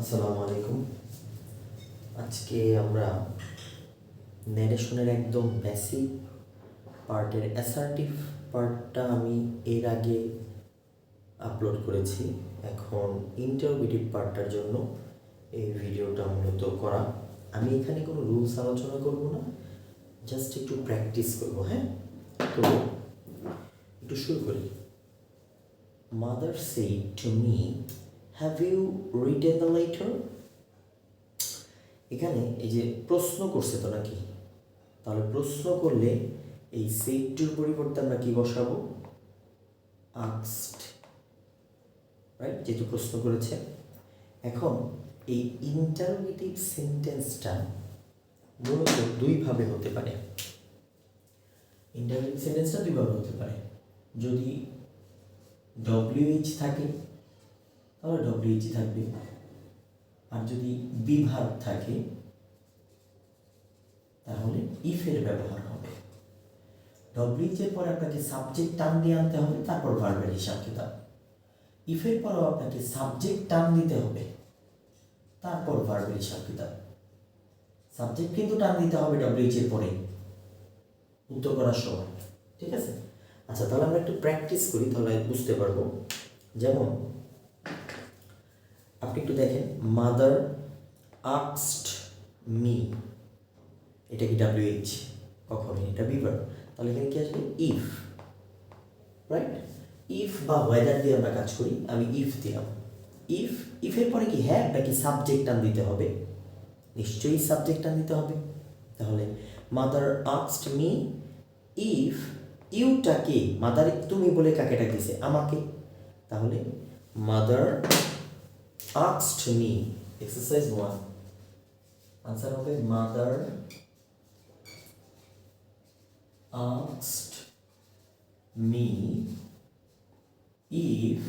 আসসালামু আলাইকুম। আজকে আমরা ন্যারেশনের একদম বেসিক পার্টের অ্যাসার্টিভ পার্টটা আমি এর আগে আপলোড করেছি। এখন ইন্টারভিটিভ পার্টটার জন্য এই ভিডিওটা মূলত করা। আমি এখানে কোনো রুলস আলোচনা করব না জাস্ট একটু প্র্যাকটিস করব হ্যাঁ? তো একটু শুরু করি। Mother said to me, Have you written the letter? এখানে এই যে প্রশ্ন করছে তো নাকি? তাহলে প্রশ্ন করলে এই সেটটির পরিবর্তে আমরা কি বসাবো? আক্সড রাইট যেহেতু প্রশ্ন করেছে। এখন এই ইন্টারোগেটিভ সেন্টেন্সটা মূলত দুইভাবে হতে পারে। ইন্টারোগেটিভ সেন্টেন্সটা দুইভাবে হতে পারে। যদি ডব্লিউএইচ থাকে তাহলে ডব্লিউএইচ থাকবে। আর যদি বিভাগ থাকে, তাহলে ইফের ব্যবহার হবে। ডব্লিউএইচ এর পরে আপনাকে সাবজেক্ট টান দিয়ে আনতে হবে, তারপর ভার্বের হিসাব কিতাব। ইফের পরেও আপনাকে সাবজেক্ট টান দিতে হবে, তারপর ভার্বের হিসাব কিতাব। সাবজেক্ট কিন্তু টান দিতে হবে ডব্লিউএইচ এর পরে। উত্তর করার সময়, ঠিক আছে? আচ্ছা তাহলে আমরা একটু প্র্যাকটিস করি, তাহলে বুঝতে পারব। যেমন আপনি একটু দেখেন মাদার আক্সড মি এটা কি ডাব্লিউএইচ কখনই এটা বিভার তাহলে এখানে কি আসবে? ইফ রাইট ইফ বা ওয়েদার দিয়ে আমরা কাজ করি, আমি ইফ দিলাম। ইফ ইফের পরে কি হ্যাঁ নাকি সাবজেক্ট টান দিতে হবে? নিশ্চয়ই সাবজেক্ট টান দিতে হবে। তাহলে মাদার আক্সড মি ইফ ইউটা কে মাদার তুমি বলে কাকে ডাকিছে আমাকে। তাহলে মাদার আক্সড মি এক্সারসাইজ ওয়ান আনসার হবে মাদার আক্সড মি ইফ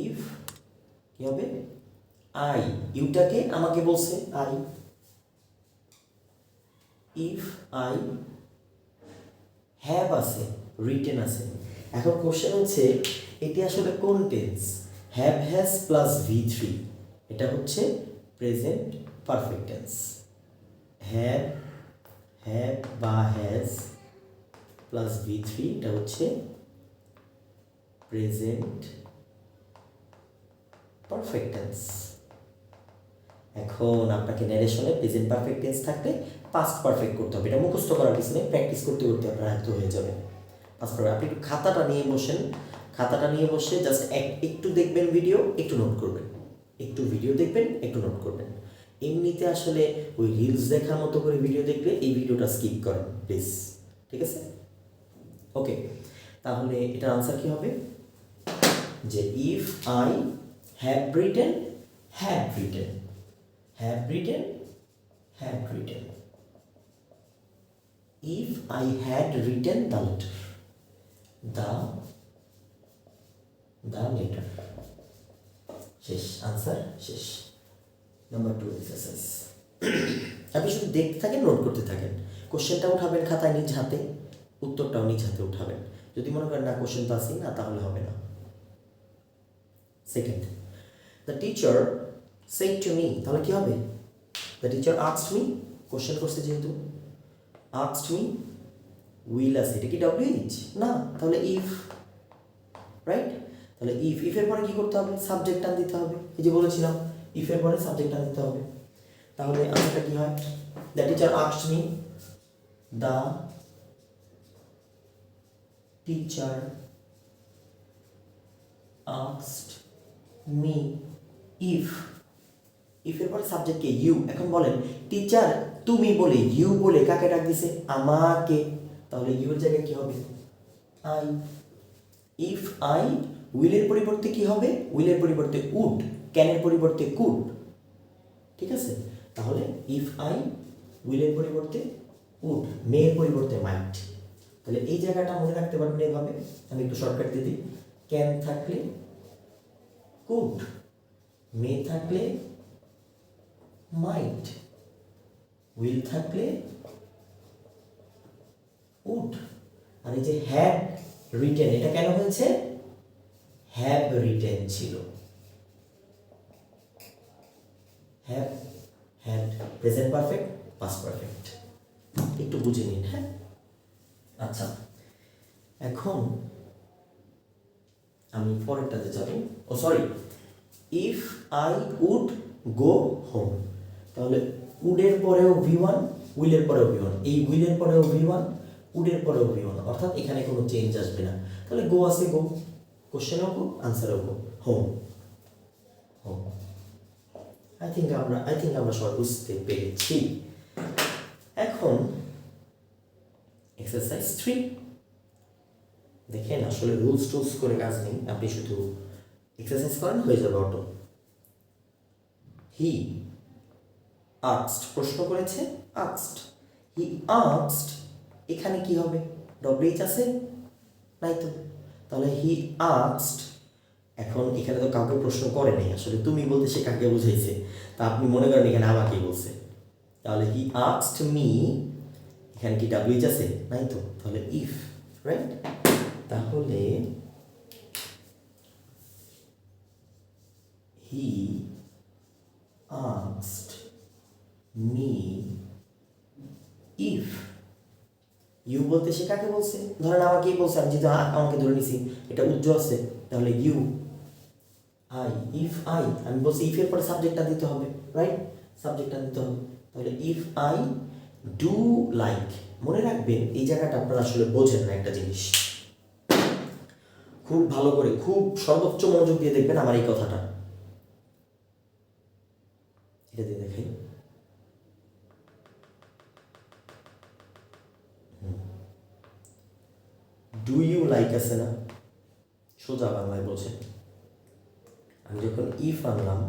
ইফ কি হবে? আই ইউটাকে আমাকে বলছে আই ইফ আই হ্যাভ আছে রিটেন আছে। এখন কোশ্চেন হচ্ছে, এটি আসলে কোন tense have has plus V three এটা হচ্ছে present perfect tense have have বা হ্যাজ প্লাস ভি থ্রি এটা হচ্ছে প্রেজেন্ট পারফেক্ট টেন্স এখন আপনাকে ন্যারেশনে প্রেজেন্ট পারফেক্ট টেন্স থাকলে পাস্ট পারফেক্ট করতে হবে। এটা মুখস্থ করার পিছনে প্র্যাকটিস করতে করতে আপনার আয়ত্ত হয়ে যাবে। পাস্ট আপনি একটু খাতাটা নিয়ে বসেন। খাতাটা নিয়ে বসে জাস্ট এক একটু দেখবেন ভিডিও একটু নোট করবেন। একটু ভিডিও দেখবেন, একটু নোট করবেন। এমনিতে আসলে ওই রিলস দেখার মতো করে ভিডিও দেখলে এই ভিডিওটা স্কিপ করেন প্লিজ ঠিক আছে? ওকে তাহলে এটার আনসার কি হবে? যে if I have written have written have written have written if I had written the letter. The the letter. শেষ আনসার শেষ নাম্বার টু এক্সারসাইজ আপনি শুধু দেখতে থাকেন নোট করতে থাকেন। কোশ্চেনটা উঠাবেন খাতায় নিজ হাতে, উত্তরটাও নিজ হাতে উঠাবেন। যদি মনে করেন, না কোশ্চেন তো আসি না, তাহলে হবে না। Second the teacher said to me তাহলে কি হবে? দ্য টিচার আক্সড মি কোশ্চেন করছে যেহেতু। আক্সড মি উইল আছে এটা কি ডব্লিউএইচ না, তাহলে ইফ রাইট তাহলে ইফ ইফের পরে কি করতে হবে? সাবজেক্ট টান দিতে হবে। এই যে বলেছিলাম ইফের পরে সাবজেক্ট টান দিতে হবে। তাহলে আনসারটা কি হয়? দ্য টিচার আক্সড মি দ্য টিচার আক্সড মি ইফ ইফের পরে সাবজেক্ট কে? ইউ এখন বলেন টিচার তুমি বলে ইউ বলে কাকে ডাক দিছে? আমাকে। তাহলে ইউর জায়গায় কি হবে? আই ইফ আই উইলের পরিবর্তে কি হবে? উইলের পরিবর্তে উড, ক্যানের পরিবর্তে কুড। ঠিক আছে? তাহলে ইফ আই উইলের পরিবর্তে উড, মেয়ের পরিবর্তে মাইট তাহলে এই জায়গাটা মনে রাখতে পারবেন এভাবে। আমি একটু শর্টকাট দিয়ে দিই। ক্যান থাকলে কুড, মেয়ে থাকলে মাইট উইল থাকলে উড। আর এই যে হ্যাড রিটেন এটা কেন হয়েছে? হ্যাভ রিটেন ছিল। Have had present perfect past perfect একটু বুঝে নিন হ্যাঁ? আচ্ছা এখন আমি পরেরটাতে যাব। ও sorry if I would go home তাহলে উডের পরেও ভি ওয়ান উইলের পরেও ভি ওয়ান এই উইলের পরেও ভি ওয়ান উডের পরেও ভি ওয়ান অর্থাৎ এখানে কোনো চেঞ্জ আসবে না। তাহলে গো আছে গো কোশ্চেনও go আনসারও go home home I think আমরা আই থিঙ্ক আমরা সবাই বুঝতে পেরেছি। এখন এক্সারসাইজ থ্রি দেখেন, আসলে রুলস টুলস করে কাজ নেই। আপনি শুধু এক্সারসাইজ করেন, হয়ে যাবে অটো হি আক্সড প্রশ্ন করেছে আক্সড হি আক্সড এখানে কি হবে? ডব্লিউএইচ আছে? নাই তো। তাহলে হি আক্সড এখন এখানে তো কাউকে প্রশ্ন করে নাই। আসলে তুমি বলতে সে কাকে বুঝাইছে? তা আপনি মনে করেন এখানে আমাকেই বলছে। তাহলে হি আক্সড মি এখানে কি ডাব্লিউএইচ আছে? নাই তো? তাহলে ইফ রাইট তাহলে he asked me if you বলতে সে কাকে বলছে? ধরেন আমাকেই বলছে, আমি যেহেতু আমাকে ধরে নিছি, এটা উজ্জ্ব আছে, তাহলে ইউ, আই, ইফ আই, আমি বলছি ইফের পরে সাবজেক্টটা দিতে হবে রাইট সাবজেক্টটা দিতে হবে। তাহলে ইফ আই ডু লাইক, মনে রাখবেন এই জায়গাটা আপনারা আসলে বোঝেন না একটা জিনিস। খুব ভালো করে, খুব সর্বোচ্চ মনোযোগ দিয়ে দেখবেন আমার এই কথাটা এটা দিয়ে দেখাই ডু ইউ না? সোজা বাংলায় বোঝেন আমি যখন ইফ আনলাম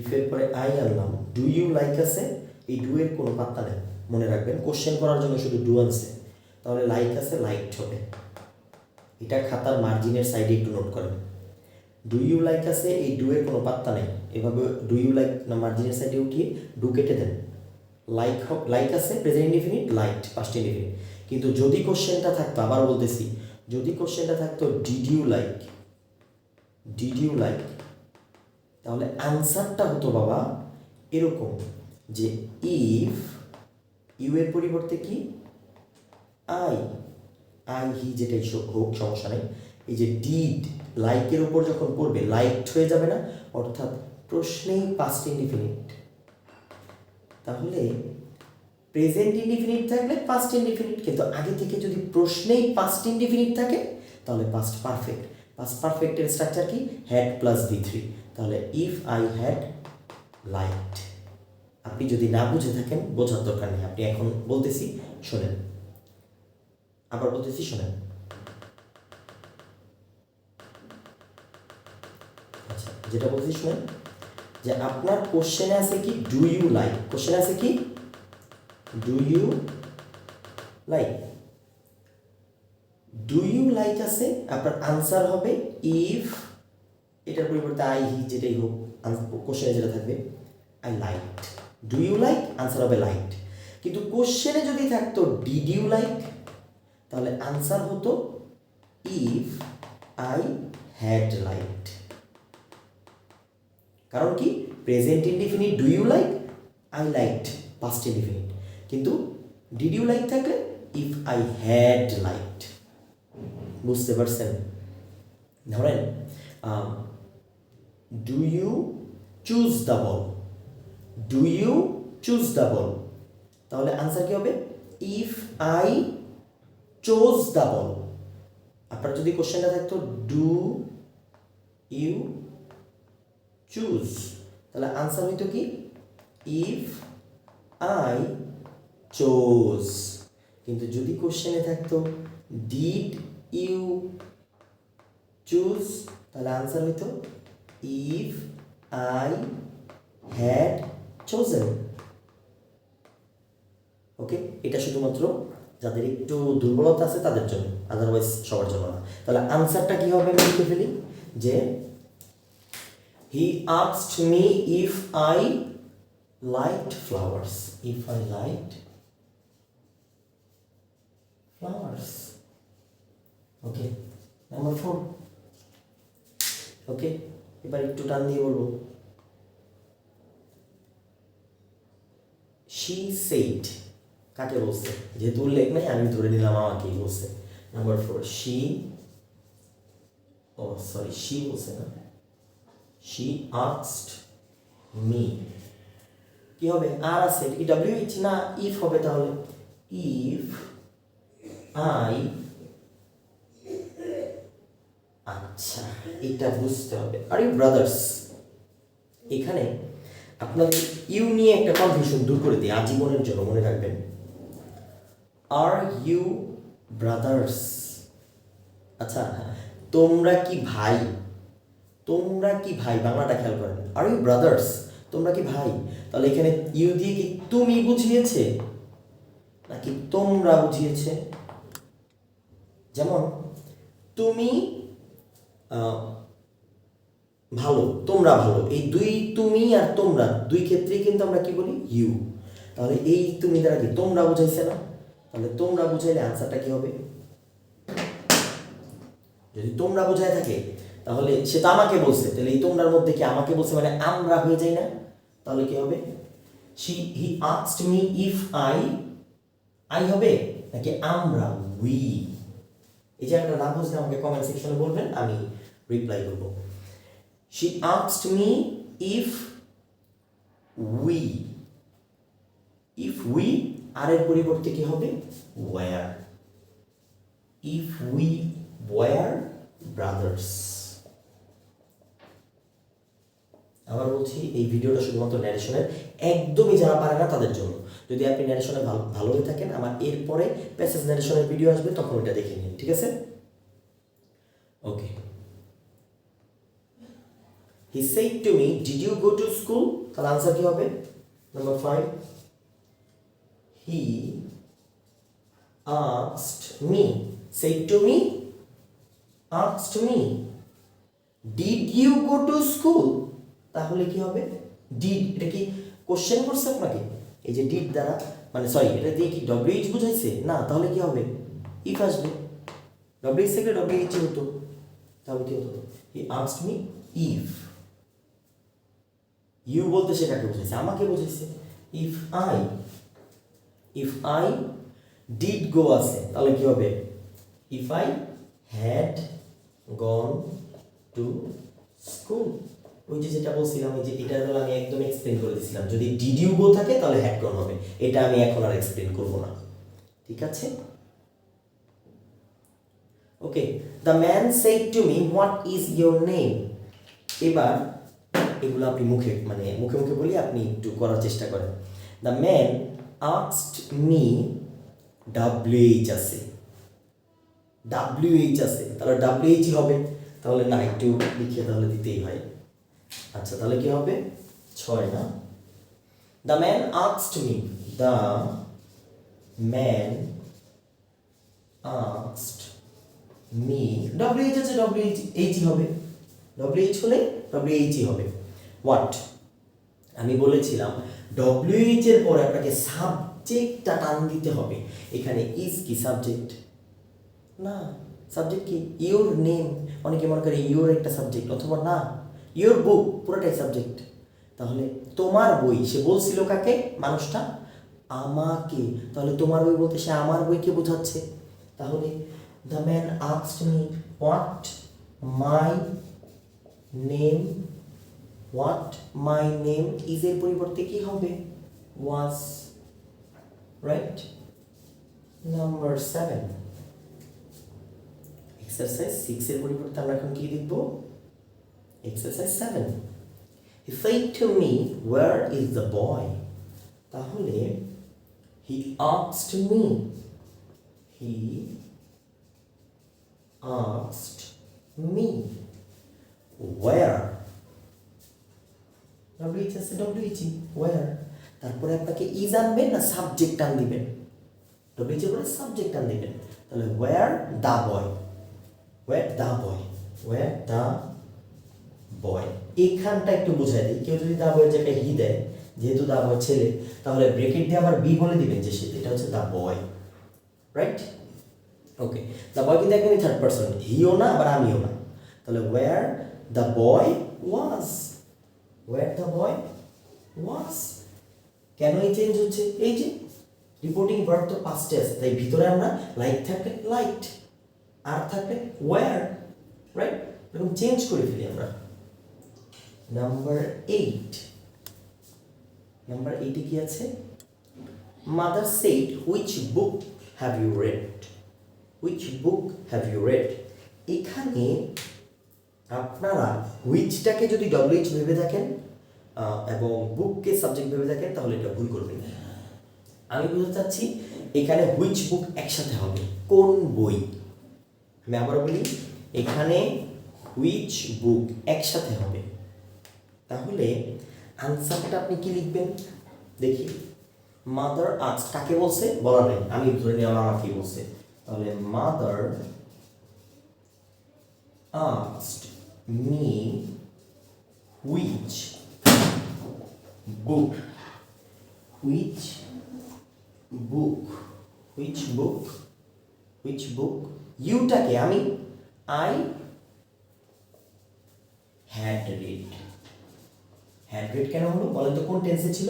ইফের পরে আই আনলাম ডু ইউ লাইক আছে এই ডু এর কোনো পাত্তা নেই। মনে রাখবেন কোশ্চেন করার জন্য শুধু ডু আনছে। তাহলে লাইক আছে লাইকড হবে। এটা খাতার মার্জিনের সাইডে একটু নোট করেন। ডু ইউ লাইক আছে এই ডু এর কোনো পাত্তা নেই। এভাবে ডু ইউ লাইক না মার্জিনের সাইডে উঠিয়ে ডু কেটে দেন। লাইক লাইক আছে present indefinite liked past indefinite কিন্তু যদি কোশ্চেনটা থাকতো আবার বলতেছি যদি কোশ্চেনটা থাকতো did you like did you like তাহলে অ্যান্সারটা হতো, বাবা, এরকম যে ইফ ইউ এর পরিবর্তে কি? আই আই হি যেটাই হোক, সমস্যা নেই। এই যে ডিড লাইকের উপর যখন পড়বে লাইকড হয়ে যাবে না? অর্থাৎ প্রশ্নেই পাস্ট ইনডিফিনিট তাহলে প্রেজেন্ট ইনডিফিনিট থাকলে পাস্ট ইনডিফিনিট কিন্তু আগে থেকে যদি প্রশ্নেই পাস্ট ইনডিফিনিট থাকে, তাহলে পাস্ট পারফেক্ট পাস্ট পারফেক্টের স্ট্রাকচার কি? হ্যাড প্লাস বি থ্রি তাহলে ইফ আই হ্যাড লাইট আপনি যদি না বুঝে থাকেন, বোঝার দরকার নেই। আপনি এখন বলতেছি, শোনেন। আবার বলতেছি, শোনেন। আচ্ছা যেটা বলতেছি, শোনেন। যে আপনার কোশ্চেনে আছে কি ডু ইউ লাইক কোশ্চেনে আছে কি do you like do you like আছে আপনার আনসার হবে ইফ এটার পরিবর্তে আই হি যেটাই হোক কোশ্চেনে যেটা থাকবে I like do you like answer হবে লাইক কিন্তু কোশ্চেনে যদি থাকতো ডিড ইউ লাইক তাহলে আনসার হতো ইফ আই হ্যাড লাইকড কারণ কি? Present indefinite do you like I liked past indefinite কিন্তু ডিড ইউ লাইক থাকলে ইফ আই হ্যাড লাইকড বুঝতে পারছেন? ধরেন do you choose the ball do you choose the ball তাহলে answer কি হবে? If I chose the ball আপনার যদি কোশ্চেনটা থাকতো ডু ইউ চুজ তাহলে আনসার হইতো কি? ইফ আই চোজ কিন্তু যদি কোশ্চেনে থাকতো ডিড ইউ চুজ তাহলে আনসার হইতো if I had chosen okay এটা শুধুমাত্র যাদের একটু দুর্বলতা আছে তাদের জন্য আদারওয়াইজ সবার জন্য না। তাহলে আনসারটা কি হবে আমি লিখে ফেলি যে he asked me if I liked flowers if I liked flowers okay number four okay এবার একটু টান দিয়ে বলব। শি সেইড কাকে বলছে? যেহেতু উল্লেখ নেই, আমি ধরে নিলাম আমাকেই বলছে। নাম্বার ফোর শি ও সরি শি বলছে না। শি আস্কড মি কি হবে? আর আছে কি ডাব্লিউ এইচ না ইফ হবে তাহলে? ইফ আই আচ্ছা এটা বুঝতে হবে। আর ইউ ব্রাদার্স এখানে আপনাদের ইউ নিয়ে একটা কনফিউশন দূর করে দিই, আজীবনের জন্য মনে রাখবেন। আর ইউ ব্রাদার্স আচ্ছা তোমরা কি ভাই? তোমরা কি ভাই? বাংলাটা খেয়াল করেন। আর ইউ ব্রাদার্স তোমরা কি ভাই? তাহলে এখানে ইউ দিয়ে কি তুমি বুঝিয়েছে? নাকি তোমরা বুঝিয়েছে? যেমন, তুমি ভালো, তোমরা ভালো, এই দুই তুমি আর তোমরা, দুই ক্ষেত্রেই কিন্তু আমরা কি বলি? ইউ তাহলে এই তুমি দ্বারা কি তোমরা বুঝাইছে না? তাহলে তোমরা বুঝাইলে আনসারটা কি হবে? যদি তোমরা বোঝায় থাকে, তাহলে সে তো আমাকে বলছে, তাহলে এই তোমরার মধ্যে কি আমাকে বলছে মানে আমরা হয়ে যাই না? তাহলে কি হবে? C he asked me if I I হবে? নাকি আমরা উই এই জায়গাটা না বুঝলে আমাকে কমেন্ট সেকশনে বলবেন, আমি রিপ্লাই করব। She asked me if we if we are এর পরিবর্তে কি হবে? Were if we were brothers আবার বলছি, এই ভিডিওটা শুধুমাত্র ন্যারেশনের একদমই যারা পারে না তাদের জন্য। যদি আপনি ন্যারেশনে ভালো হয়ে থাকেন আমার এরপরে প্যাসেজ ন্যারেশনের ভিডিও আসবে, তখন ওটা দেখে নিন, ঠিক আছে? Okay he said to me did you go to school তাহলে আনসার কি হবে? Number five he asked me, said to me, asked me, did you go to school? তাহলে কি হবে? ডিড এটা কি কোশ্চেন করছে আপনাকে? এই যে ডিড দ্বারা মানে সরি এটা দিয়ে কি ডব্লিউ এইচ বুঝাইছে? না, তাহলে কি হবে? ইফ আসবে। থেকে ডব্লিউ এইচ হতো তাহলে কি হতো? He asked me if you বলতে সে কাকে বুঝাইছে, আমাকে বুঝাইছে। If I if I did go আছে, তাহলে কি হবে? If I had gone to school ওই যে যেটা বলছিলাম, ওই যে এটার বেলা আমি একদম এক্সপ্লেন করে দিয়েছিলাম। যদি ডিডিউ গো থাকে, তাহলে হ্যাড গন হবে। এটা আমি এখন আর এক্সপ্লেন করব না। ঠিক আছে? Okay the man said to me what is your name এবার এগুলো আপনি মুখে মানে মুখে মুখে বলি, আপনি একটু করার চেষ্টা করেন। The man asked me WH আছে ডাব্লিউএইচ আছে তাহলে ডাব্লিউএইচ হবে। তাহলে না, একটু লিখে তাহলে দিতেই হয়। আচ্ছা তাহলে কি হবে? ছয় না? The man asked me the man asked me WH আছে ডব্লিউএইচ এইচই হবে। ডব্লিউএইচ হলে ডব্লিউএইচই হবে। হোয়াট আমি বলেছিলাম ডব্লিউএইচ এর পরে আপনাকে সাবজেক্টটা টান দিতে হবে। এখানে ইজ কি সাবজেক্ট না সাবজেক্ট কি? ইউর নেম অনেকে মনে করে ইউর একটা সাবজেক্ট অথবা না। ইওর বুক পুরোটাই সাবজেক্ট তাহলে তোমার বই, সে বলছিল কাকে? মানুষটা? আমাকে। তাহলে তোমার বই বলতে সে আমার বইকে বোঝাচ্ছে। তাহলে the man asked me what my name what my name is এর পরিবর্তে কি হবে? Was write number seven exercise six এর পরিবর্তে আমরা এখন কি লিখব? Exercise seven he said to me, where is the boy? তাহলে he asked me. He asked me, where? WH আছে ডব্লিউএইচ ওয়ার তারপরে আপনাকে ইজ আনবেন না সাবজেক্ট আন দিবেন। ডব্লিউএইচ এর পরে সাবজেক্ট আন দিবেন। তাহলে where the boy where the boy where the boy. এখানটা একটু বোঝাই দিই। কেউ যদি দা বয়ের জায়গায় হি দেয়, যেহেতু দা বয় ছেলে, তাহলে ব্রেকেট দিয়ে আবার বি বলে দিবেন যে সে, এটা হচ্ছে দা বয় রাইট ওকে দ্য বয় কিন্তু একদমই থার্ড পার্সন হিও না, আবার আমিও না। তাহলে where the boy was where the boy was কেন এই চেঞ্জ হচ্ছে? এই যে রিপোর্টিং ভার্ব তো পাস্টে আছে তাই ভিতরে আমরা লাইক থাকলে লাইট আর থাকলে ওয়ার রাইট এরকম চেঞ্জ করে ফেলি আমরা। নাম্বার এইট নাম্বার এইটে কি আছে? Mother said which book have you read which book have you read এখানে আপনারা হুইচটাকে যদি ডব্লিউএইচ ভেবে থাকেন এবং বুককে সাবজেক্ট ভেবে থাকেন, তাহলে এটা ভুল করবেন। আমি বলতে চাচ্ছি, এখানে হুইচ বুক একসাথে হবে? কোন বই? আমি আবার বলি, এখানে হুইচ বুক একসাথে হবে? তাহলে আনসারটা আপনি কি লিখবেন? দেখি। মাদার আর্টস কাকে বলছে? বলা নেই। আমি ধরে নিলাম আমাকে বলছে। তাহলে mother asked me which book? Which book? Which book? Which book? ইউটাকে আমি I had read had read কেন হলো? বলেন তো, কোন টেন্সে ছিল?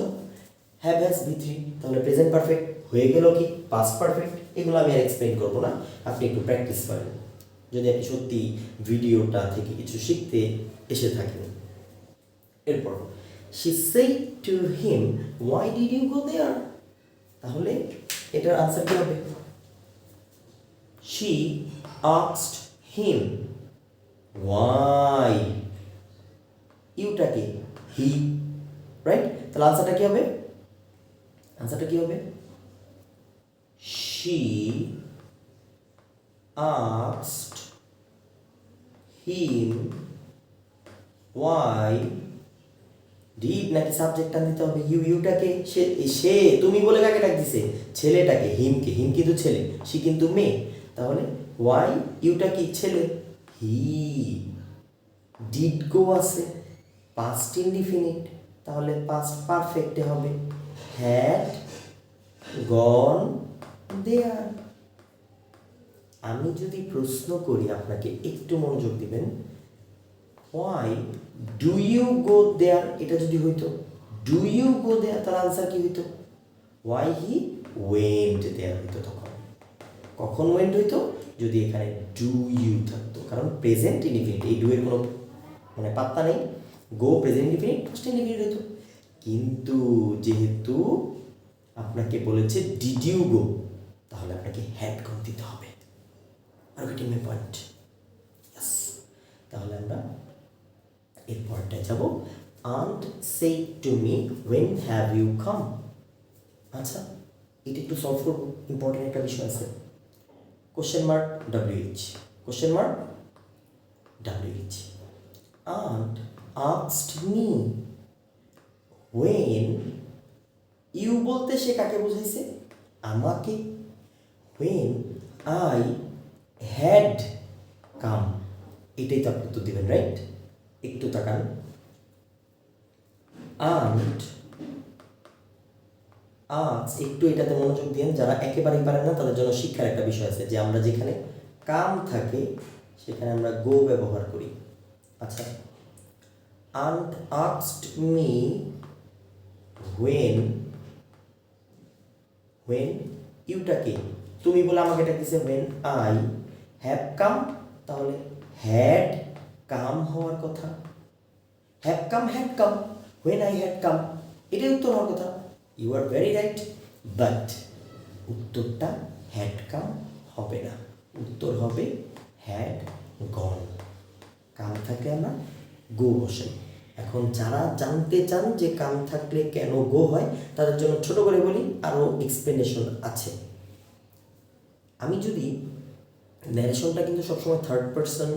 হ্যাভ হ্যাজ বি থ্রি তাহলে প্রেজেন্ট পারফেক্ট হয়ে গেল কি? পাস্ট পারফেক্ট এগুলো আমি আর এক্সপ্লেন করব না। আপনি একটু প্র্যাকটিস করেন। যদি আপনি সত্যি ভিডিওটা থেকে কিছু শিখতে এসে থাকেন। এরপর she say to him why did you go there তাহলে এটার আনসার কি হবে? শি আস্কড হিম ওয়াই ইউটাকে হি রাইট তাহলে আনসারটা কি হবে? আনসারটা কি হবে? শি asked him why ডিড নাকি সাবজেক্টটা দিতে হবে? ইউ ইউটাকে সে সে, তুমি বলে কাকে ডাক দিছে? ছেলেটাকে হিমকে হিম কিন্তু ছেলে সে কিন্তু মেয়ে। তাহলে ওয়াই ইউটা কি ছেলে? হি ডিড গো আছে। পাস্ট ইনডিফিনিট তাহলে পাস্ট পারফেক্টে হবে। হ্যাড গন দেয়ার আমি যদি প্রশ্ন করি, আপনাকে একটু মনোযোগ দিবেন। Why do you go there এটা যদি হইতো ডু ইউ গো দেয়ার তার আনসার কি হইতো? ওয়াই হি ওয়েন্ট দেয়ার হইতো তখন। কখন ওয়েন্ট হইতো? যদি এখানে ডু ইউ থাকতো। কারণ প্রেজেন্ট ইনডিফিনিট এই ডু এর কোনো মানে পাত্তা নেই। Go present indefinite past indefinite হইতো কিন্তু যেহেতু আপনাকে বলেছে ডিড ইউ গো তাহলে আপনাকে হ্যাড গন দিতে হবে। আর গেটিং মাই পয়েন্ট ইয়াস তাহলে আমরা এর পরটায় যাব। Aunt say to me when have you come আচ্ছা এটা একটু সলভ করব। ইম্পর্টেন্ট একটা বিষয় আছে। Question mark WH question mark WH aunt asked me when you বলতে সে কাকে বুঝাইছে? আমাকে ওয়েন আই হ্যাড কাম এটাই তো আপনি উত্তর দেবেন রাইট একটু তাকান। আন্ট আজ একটু এটাতে মনোযোগ দিন যারা একেবারেই পারেন না, তাদের জন্য শিক্ষার একটা বিষয় আছে যে আমরা যেখানে কাম থাকে, সেখানে আমরা গো ব্যবহার করি। আচ্ছা। Aunt asked me when when ইউটাকে তুমি বলে আমাকে এটা দিছে হোয়েন আই হ্যাভ কাম তাহলে হ্যাড কাম হওয়ার কথা। Have come had come when I had come এটাই উত্তর হওয়ার কথা। You are very right but উত্তরটা হ্যাড কাম হবে না। উত্তর হবে হ্যাড গন কাম থাকলে আমরা? গো বসে। এখন যারা জানতে চান যে কাম থাকলে কেন গো হয়, তাদের জন্য ছোট করে বলি আরও এক্সপ্লেনেশন আছে। আমি যদি ন্যারেশনটা কিন্তু সবসময় থার্ড পার্সন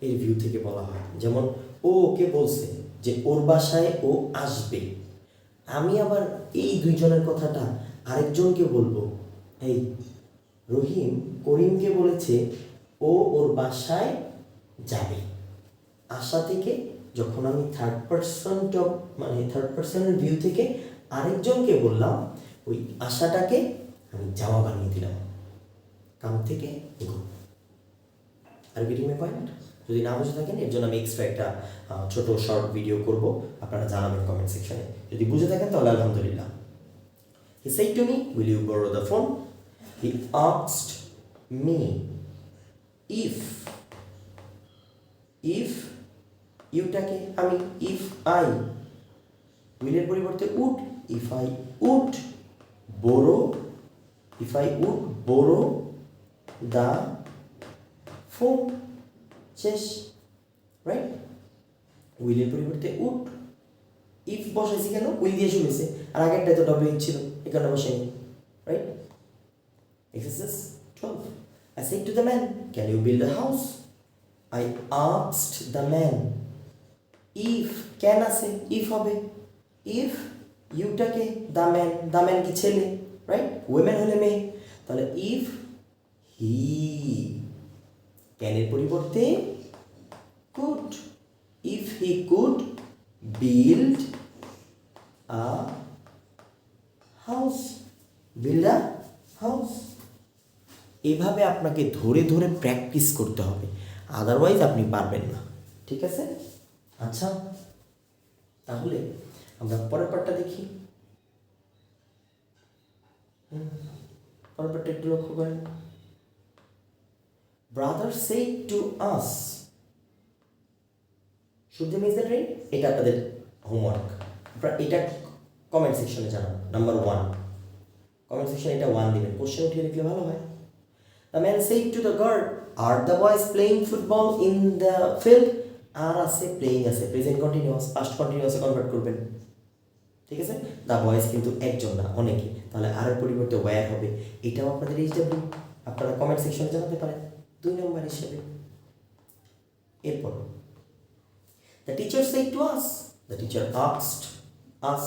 এর ভিউ থেকে বলা হয়। যেমন, ও ওকে বলছে যে ওর বাসায় ও আসবে। আমি আবার এই দুইজনের কথাটা আরেকজনকে বলব। এই রহিম করিমকে বলেছে, ও ওর বাসায় যাবে। আশা থেকে, যখন আমি থার্ড পার্সন টপ মানে থার্ড পার্সনের ভিউ থেকে আরেকজনকে বললাম, ওই আশাটাকে আমি যাওয়া বানিয়ে দিলাম। কাম থেকে আর গেটিং মাই পয়েন্ট যদি না বুঝে থাকেন, এর জন্য আমি এক্সট্রা একটা ছোট শর্ট ভিডিও করব। আপনারা জানাবেন কমেন্ট সেকশনে যদি বুঝে থাকেন, তাহলে আলহামদুলিল্লাহ। হি said to me, will you borrow the phone? He asked me, if if ইউটাকে আমি ইফ আই উইলের পরিবর্তে would if I would borrow if I would borrow the phone শেষ রাইট উইলের পরিবর্তে উড ইফ বসাইছি কেন? উইল দিয়ে শুনেছে। আর আগেরটাই তো ডব্লিউ ছিল এখানে বসাইনি right exercise twelve I said to the man, Can you build a house? I asked the man, If can আছে? ইফ হবে। If ইউটাকে দ্য ম্যান দ্য ম্যান কি ছেলে রাইট উইমেন হলে মেয়ে। তাহলে ইফ হি ক্যানের পরিবর্তে? Could if he could build a house build a house এভাবে আপনাকে ধরে ধরে প্র্যাকটিস করতে হবে। আদারওয়াইজ আপনি পারবেন না। ঠিক আছে? আচ্ছা তাহলে আমরা পরের পার্টটা দেখি। পরের পার্টটা একটু লক্ষ্য করেন। Brother say to us should miss the train এটা আপনাদের হোমওয়ার্ক এটা কমেন্ট সেকশনে জানান নাম্বার ওয়ান কমেন্ট সেকশনে এটা ওয়ান দিবেন। কোশ্চেন উঠিয়ে লিখলে ভালো হয়। The man said to the girl, Are the boys playing football in the field? আর আছে প্লেইং আছে প্রেজেন্ট কন্টিনিউয়াস পাস্ট কন্টিনিউয়াসে কনভার্ট করবেন। ঠিক আছে? দ্য বয়েস কিন্তু একজন না, অনেকে। তাহলে আর এর পরিবর্তে ওয়্যার হবে? এটাও আপনাদের এইচ ডাব্লিউ আপনারা কমেন্ট সেকশনে জানাতে পারেন। দুই নম্বর হিসেবে। এরপর। The teacher said to us the teacher asked us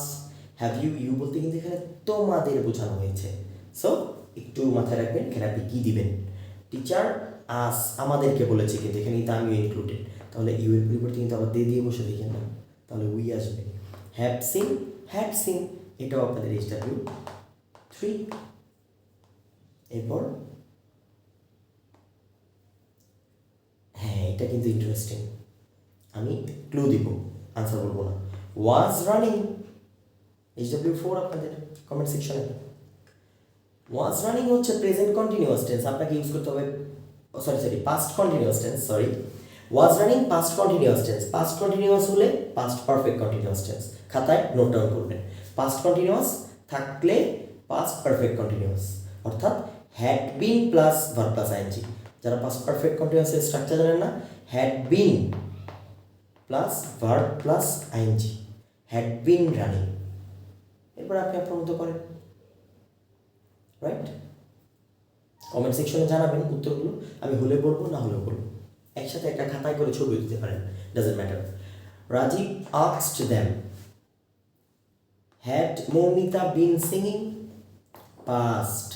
have you you বলতে কিন্তু এখানে তোমাদের বোঝানো হয়েছে। সো একটু মাথায় রাখবেন, এখানে আপনি কী দিবেন? টিচার আস আমাদেরকে বলেছে কিন্তু এখানে কিন্তু আমিও ইনক্লুডেড তাহলে ইউ এর পরিবর্তে কিন্তু আবার দিয়ে দিয়ে বসে দেখেন না তাহলে উই আসবে। হ্যাভ সিন হ্যাড সিন এটাও আপনাদের এইচ ডাব্লিউ থ্রি এরপর হ্যাঁ এটা কিন্তু ইন্টারেস্টিং আমি ক্লু দিব আনসার বলব না। Was running H W four আপনাদের কমেন্ট সেকশনে ওয়াজ রানিং হচ্ছে প্রেজেন্ট কন্টিনিউয়াস টেন্স আপনাকে ইউজ করতে হবে sorry sorry past continuous tense sorry was running past continuous tense past continuous হলে পাস্ট পারফেক্ট কন্টিনিউয়াস টেন্স খাতায় নোট ডাউন করবেন। Past continuous থাকলে পাস্ট পারফেক্ট কন্টিনিউয়াস অর্থাৎ had been plus verb plus ING যারা past perfect কন্টিনিউয়াসের structure জানেন না had been plus verb plus ING had been running এরপর আপনি আপনার মতো করেন। রাইট কমেন্ট সেকশনে জানাবেন উত্তরগুলো। আমি হলে বলব না হলে বলব একসাথে একটা খাতায় করে ছবি দিতে পারেন doesn't matter Rajiv asked them had Moumita been singing past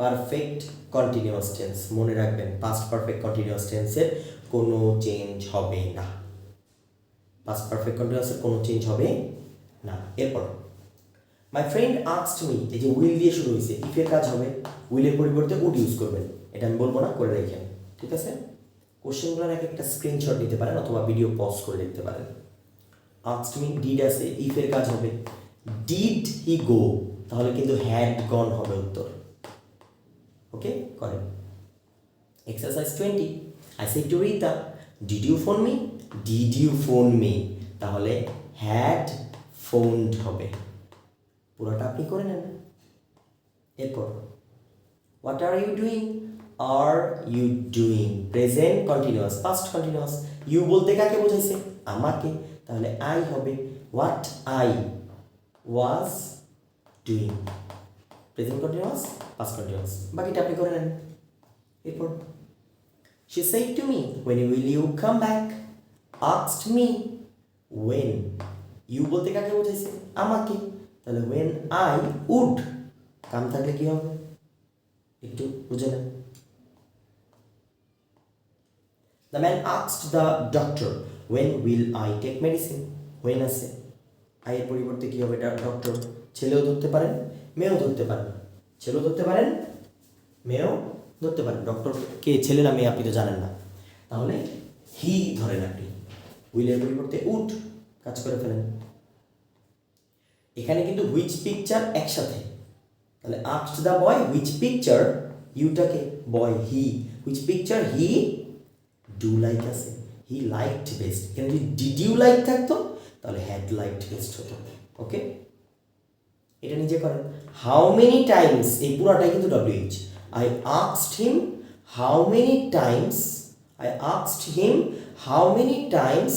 perfect continuous tense মনে রাখবেন পাস্ট পারফেক্ট কন্টিনিউয়াস টেন্সের কোনো চেঞ্জ হবে না। পাস্ট পারফেক্ট কন্টিনিউয়াসের কোনো চেঞ্জ হবে না। এরপর মাই ফ্রেন্ড আস্কড মি এই যে উইল দিয়ে শুরু হয়েছে ইফের কাজ হবে উইলের পরিবর্তে উড ইউজ করবেন। এটা আমি বলব না, করে রেখেন ঠিক আছে? কোশ্চেনগুলোর এক একটা স্ক্রিনশট নিতে পারেন অথবা ভিডিও পজ করে দেখতে পারেন। আস্কড মি ডিড আছে ইফের কাজ হবে? ডিড হি গো তাহলে কিন্তু হ্যাড গন হবে উত্তর। ওকে করেন। Exercise twenty I say to Rita did you phone me did you phone me তাহলে হ্যাড ফোনড হবে। পুরোটা আপনি করে নেন। এরপর what are you doing are you doing present continuous past continuous you বলতে কাকে বোঝাইছে? আমাকে। তাহলে আই হবে what I was doing present continuous past continuous বাকিটা আপনি করে নেন। এরপর, She said to me When will you come back Asked me When? You বলতে কাকে বোঝাইছে? আমাকে। তাহলে when আই উড কাম থাকলে কি হবে? একটু বুঝে নেন। The man asked the doctor, When will I take medicine? When আছে আই এর পরিবর্তে কি হবে ডক্টর ছেলেও ধরতে পারেন মেয়েও ধরতে পারেন। ছেলেও ধরতে পারেন মেয়েও ধরতে পারেন। ডক্টর কে ছেলে না মেয়ে আপনি তো জানেন না। তাহলে হি ধরেন আপনি। উইলের পরিবর্তে উড কাজ করে ফেলেন। এখানে কিন্তু হুইচ পিকচার একসাথে। তাহলে asked the boy which picture ইউটাকে boy he which picture he do like আছে? হি লাইকড বেস্ট কিন্তু যদি ডিড ইউ লাইক থাকতো, তাহলে হ্যাড লাইকড বেস্ট হতো। ওকে এটা নিজে করেন। হাউ মেনি টাইমস এই পুরাটাই কিন্তু W H I আক্সড him how many times I আক্সড him how many times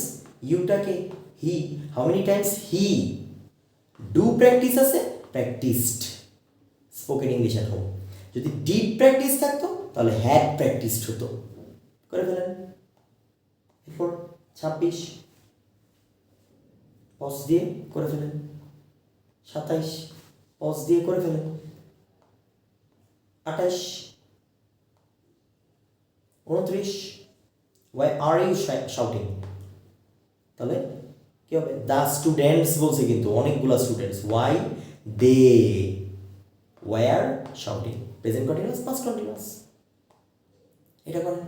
ইউটাকে he how many times he do practice আছে? প্র্যাকটিসড স্পোকেন ইংলিশ হোম যদি ডিড প্র্যাকটিস থাকতো, তাহলে হ্যাড প্র্যাকটিসড হতো। করে ফেলেন এরপর ছাব্বিশ। পজ দিয়ে করে ফেলেন। সাতাইশ। পজ দিয়ে করে ফেলেন। আঠাশ। উনত্রিশ। ওয়াই আর ইউ শাউটিং তাহলে কি হবে? দ্য স্টুডেন্টস বলছে কিন্তু, অনেকগুলো students why they were shouting present continuous past continuous এটা করেন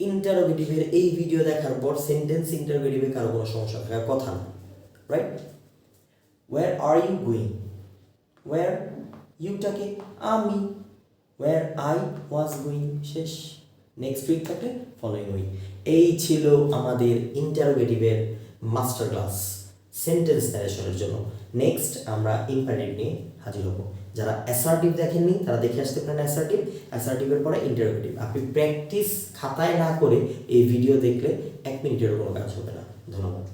ইন্টারোগেটিভের এই ভিডিও দেখার পর সেন্টেন্স ইন্টারোগেটিভে কারও কোনো সমস্যা থাকার কথা না right were are you going were ইউটাকে আমি। ওয়ার আই ওয়াজ গোয়িং শেষ। নেক্সট উইক থাকলে ফলোয়িং উইক এই ছিল আমাদের ইন্টারোগেটিভের মাস্টার ক্লাস সেন্টেন্স ন্যারেশনের জন্য। নেক্সট আমরা ইম্পারেটিভ নিয়ে হাজির হব। যারা অ্যাসার্টিভ দেখেননি, তারা দেখে আসতে পারেন অ্যাসার্টিভ অ্যাসার্টিভের পরে ইন্টারোগেটিভ আপনি প্র্যাকটিস খাতায় না করে এই ভিডিও দেখলে এক মিনিটেরও কোনো কাজ হবে না। ধন্যবাদ।